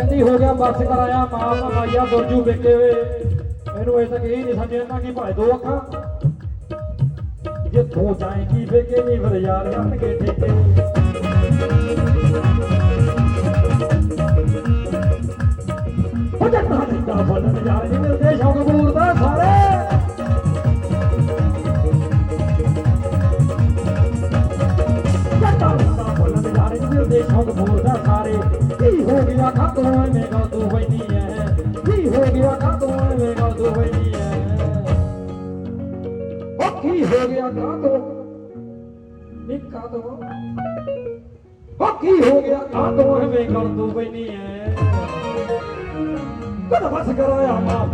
ਕਹਿੰਦੀ, ਹੋ ਗਿਆ, ਬਸ ਕਰਾਇਆ ਮਾਂ ਮਾਈਆ ਗੁਰਜੂ ਵੇਖੇ ਵੇ ਇਹਨੂੰ ਇਹ ਤੱਕ ਇਹ ਨਹੀਂ ਸਮਝਣਾ ਕਿ ਭਾਵੇਂ ਦੋ ਅੱਖਾਂ। ਜਿੱਥੋਂ ਜਾਏਗੀ ਵੇਖੇ ਨਹੀਂ ਫਿਰ ਯਾਰ ਕਰਨਗੇ ਠੇਕੇ। ਸਾਰੇ। ਕੀ ਹੋ ਗਿਆ ਖਾਤੋਂ ਐਵੇਂ ਗੱਲ ਤੂੰ ਬੈਣੀ ਐ ਕੀ ਹੋ। ਗਿਆ ਖਾਤੋਂ ਐਵੇਂ ਗੱਲ ਤੂੰ ਬੈਣੀ ਐ ਉਹ ਕੀ ਹੋ ਗਿਆ ਖਾਤੋਂ ਨਿੱਕਾ ਤੋਂ ਉਹ ਕੀ ਹੋ। ਗਿਆ ਖਾਤੋਂ ਐਵੇਂ ਗੱਲ ਤੂੰ ਬੈਣੀ ਐ ਕਦ ਬਸ ਕਰਾਇਆ ਮਾਂ?